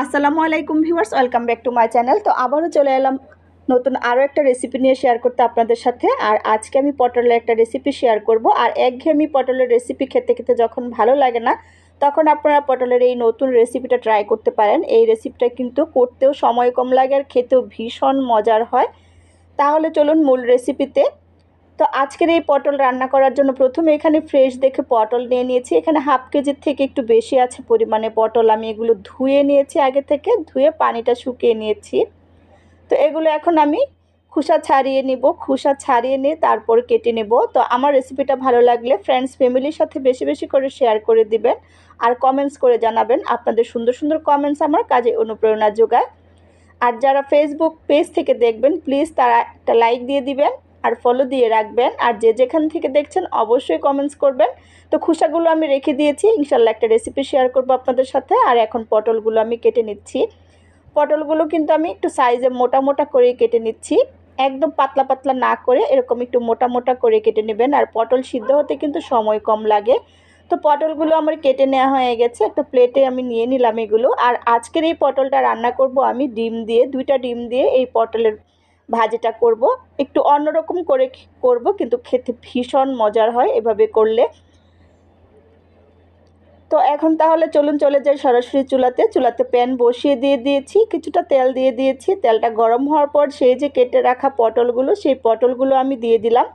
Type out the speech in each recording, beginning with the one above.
আসসালামু আলাইকুম viewers, welcome back to my channel. তো আবারও চলে এলাম নতুন আরও একটা রেসিপি নিয়ে শেয়ার করতে আপনাদের সাথে। আর আজকে আমি পটলের একটা রেসিপি শেয়ার করব। আর একঘেয়েমি পটলের রেসিপি খেতে খেতে যখন ভালো লাগে না, তখন আপনারা পটলের এই নতুন রেসিপিটা ট্রাই করতে পারেন। এই রেসিপিটা কিন্তু করতেও সময় কম লাগে আর খেতেও ভীষণ মজার হয়। তাহলে চলুন মূল রেসিপিতে তো আজকের এই পটল রান্না করার জন্য প্রথমে এখানে ফ্রেশ দেখে পটল নিয়ে নিয়েছি। এখানে হাফ কেজির থেকে একটু বেশি আছে পরিমাণে পটল। আমি এগুলো ধুয়ে নিয়েছি আগে থেকে, ধুয়ে পানিটা শুকিয়ে নিয়েছি। তো এগুলো এখন আমি খুসা ছাড়িয়ে নিব, খুসা ছাড়িয়ে নিয়ে তারপর কেটে নেব। তো আমার রেসিপিটা ভালো লাগলে ফ্রেন্ডস ফ্যামিলির সাথে বেশি বেশি করে শেয়ার করে দিবেন আর কমেন্টস করে জানাবেন আপনাদের সুন্দর সুন্দর কমেন্টস আমার কাজে অনুপ্রেরণা যোগায়। আর যারা ফেসবুক পেজ থেকে দেখবেন প্লিজ তারা একটা লাইক দিয়ে দিবেন। আর ফলো দিয়ে রাখবেন। আর যে যেখান থেকে দেখছেন, অবশ্যই কমেন্টস করবেন। তো খুসাগুলো আমি রেখে দিয়েছি। ইনশাল্লাহ একটা রেসিপি শেয়ার করব আপনাদের সাথে। আর এখন পটলগুলো আমি কেটে নিচ্ছি। পটলগুলো কিন্তু আমি একটু সাইজে মোটা মোটা করে কেটে নিচ্ছি। একদম পাতলা পাতলা না করে এরকম একটু মোটা মোটা করে কেটে নেবেন। আর পটল সিদ্ধ হতে কিন্তু সময় কম লাগে। তো পটলগুলো আমার কেটে নেওয়া হয়ে গেছে। একটা প্লেটে আমি নিয়ে নিলাম এগুলো। আর আজকের এই পটলটা রান্না করব আমি ডিম দিয়ে, দুইটা ডিম দিয়ে এই পটলের ভাজিটা করব। একটু অন্যরকম করে করব কিন্তু খেতে ভীষণ মজার হয় এভাবে করলে। তো এখন তাহলে চলুন চলে যাই সরাসরি চুলাতে। চুলাতে প্যান বসিয়ে দিয়ে দিয়েছি, কিছুটা তেল দিয়ে দিয়েছি। তেলটা গরম হওয়ার পর সেই যে কেটে রাখা পটলগুলো, সেই পটলগুলো আমি দিয়ে দিলাম।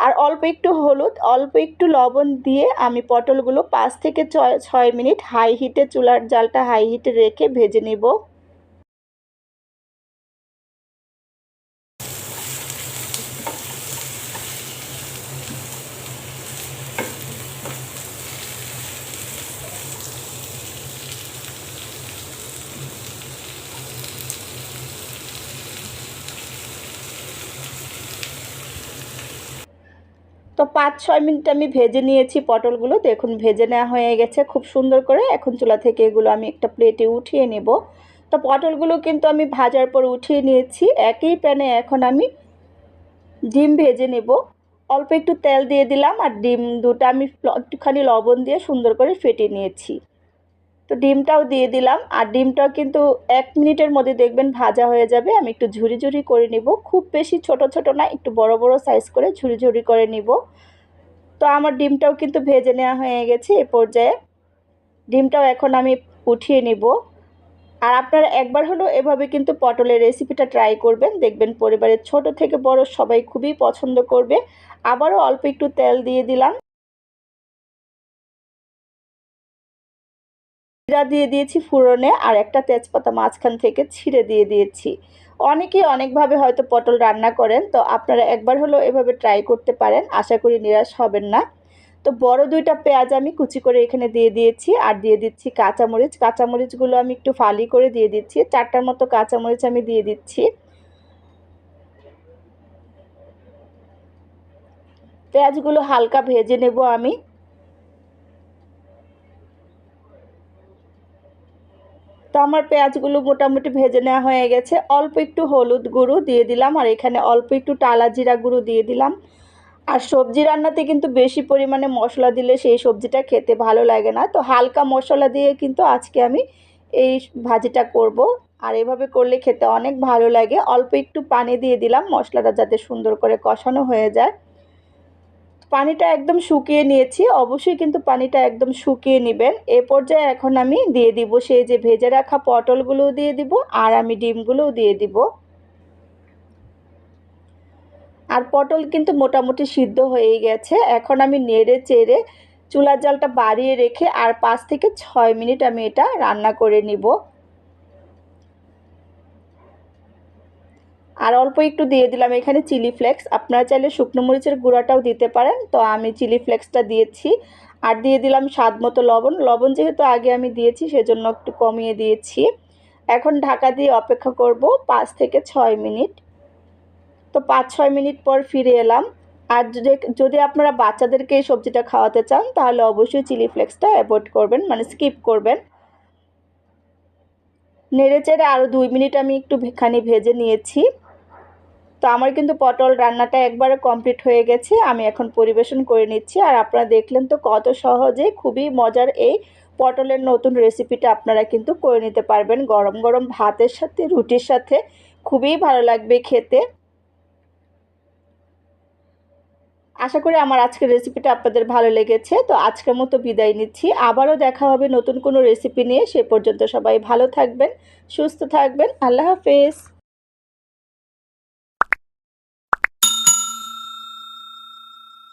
আর অল্প একটু হলুদ, অল্প একটু লবণ দিয়ে আমি পটলগুলো পাঁচ থেকে ছয় মিনিট হাই হিটে চুলার জালটা হাই হিটে রেখে ভেজে নেব। তো পাঁচ ছয় মিনিট আমি ভেজে নিয়েছি পটলগুলো। দেখুন, ভেজে নেওয়া হয়ে গেছে খুব সুন্দর করে। এখন চুলা থেকে এগুলো আমি একটা প্লেটে উঠিয়ে নেব। তো পটলগুলো কিন্তু আমি ভাজার পর উঠিয়ে নিয়েছি। একই প্যানে এখন আমি ডিম ভেজে নেব। অল্প একটু তেল দিয়ে দিলাম আর ডিম দুটো আমি একটুখানি লবণ দিয়ে সুন্দর করে ফেটে নিয়েছি। তো ডিমটাও দিয়ে দিলাম। আর ডিমটাও কিন্তু এক মিনিটের মধ্যে দেখবেন ভাজা হয়ে যাবে। আমি একটু ঝুরি ঝুরি করে নিব। খুব বেশি ছোট ছোট না, একটু বড় বড় সাইজ করে ঝুরি ঝুরি করে নিব। তো আমার ডিমটাও কিন্তু ভেজে নেওয়া হয়ে গেছে এ পর্যায়ে। ডিমটাও এখন আমি উঠিয়ে নিব। আর আপনারা একবার হলেও এভাবে কিন্তু পটলের রেসিপিটা ট্রাই করবেন। দেখবেন পরিবারের ছোট থেকে বড় সবাই খুবই পছন্দ করবে। আবারও অল্প একটু তেল দিয়ে দিলাম। জিরা দিয়ে দিয়েছি ফুরনে আর একটা তেজপাতা মাঝখান থেকে ছিঁড়ে দিয়ে দিয়েছি। অনেকেই অনেকভাবে হয়তো পটল রান্না করেন, তো আপনারা একবার হলেও এভাবে ট্রাই করতে পারেন, আশা করি নিরাশ হবেন না। তো বড় দুইটা পেঁয়াজ আমি কুচি করে এখানে দিয়ে দিয়েছি আর দিয়ে দিচ্ছি কাঁচামরিচ। কাঁচামরিচগুলো আমি একটু ফালি করে দিয়ে দিচ্ছি, চারটার মতো কাঁচামরিচ আমি দিয়ে দিচ্ছি। পেঁয়াজগুলো হালকা ভেজে নেব আমি। তো আমার পেঁয়াজগুলো মোটামুটি ভেজে নেওয়া হয়ে গেছে। অল্প একটু হলুদ গুঁড়ো দিয়ে দিলাম, আর এখানে অল্প একটু টালা জিরা গুঁড়ো দিয়ে দিলাম। আর সবজি রান্নাতে কিন্তু বেশি পরিমাণে মশলা দিলে সেই সবজিটা খেতে ভালো লাগে না। তো হালকা মশলা দিয়ে কিন্তু আজকে আমি এই ভাজিটা করব। আর এভাবে করলে খেতে অনেক ভালো লাগে। অল্প একটু পানি দিয়ে দিলাম, মশলাটা যাতে সুন্দর করে কষানো হয়ে যায়। পানিটা একদম শুকিয়ে নিয়েছি। অবশ্যই কিন্তু পানিটা একদম শুকিয়ে নেবেন। এ পর্যায়ে এখন আমি দিয়ে দিব সেই যে ভেজে রাখা পটলগুলোও দিয়ে দিব আর আমি ডিমগুলোও দিয়ে দিব। আর পটল কিন্তু মোটামুটি সিদ্ধ হয়ে গেছে। এখন আমি নেড়ে চেড়ে চুলার জালটা বাড়িয়ে রেখে আর পাঁচ থেকে ছয় মিনিট আমি এটা রান্না করে নিব। আর অল্প একটু দিয়ে দিলাম এখানে চিলি ফ্লেক্স। আপনারা চাইলে শুকনো মরিচের গুঁড়াটাও দিতে পারেন। তো আমি চিলি ফ্লেক্সটা দিয়েছি। আর দিয়ে দিলাম স্বাদ মতো লবণ। লবণ যেহেতু আগে আমি দিয়েছি, সেজন্য একটু কমিয়ে দিয়েছি। এখন ঢাকা দিয়ে অপেক্ষা করব পাঁচ থেকে ছয় মিনিট। তো পাঁচ ছয় মিনিট পর ফিরে এলাম। আর যদি আপনারা বাচ্চাদেরকে এই সবজিটা খাওয়াতে চান, তাহলে অবশ্যই চিলি ফ্লেক্সটা অ্যাভয়েড করবেন মানে স্কিপ করবেন। নেড়ে চেড়ে আরও দুই মিনিট আমি একটু খানি ভেজে নিয়েছি। তো আমার কিন্তু পটল রান্নাটা একবারে কমপ্লিট হয়ে গেছে, আমি এখন পরিবেশন করে নিচ্ছি। আর আপনারা দেখলেন তো কত সহজে, খুবই মজার এই পটলের নতুন রেসিপিটা আপনারা কিন্তু করে নিতে পারবেন। গরম গরম ভাতের সাথে, রুটির সাথে, খুবই ভালো লাগবে খেতে। আশা করি আমার আজকের রেসিপিটা আপনাদের ভালো লেগেছে। তো আজকের মতো বিদায় নিচ্ছি। আবারও দেখা হবে নতুন কোনো রেসিপি নিয়ে। সে পর্যন্ত সবাই ভালো থাকবেন, সুস্থ থাকবেন। আল্লাহ হাফেজ।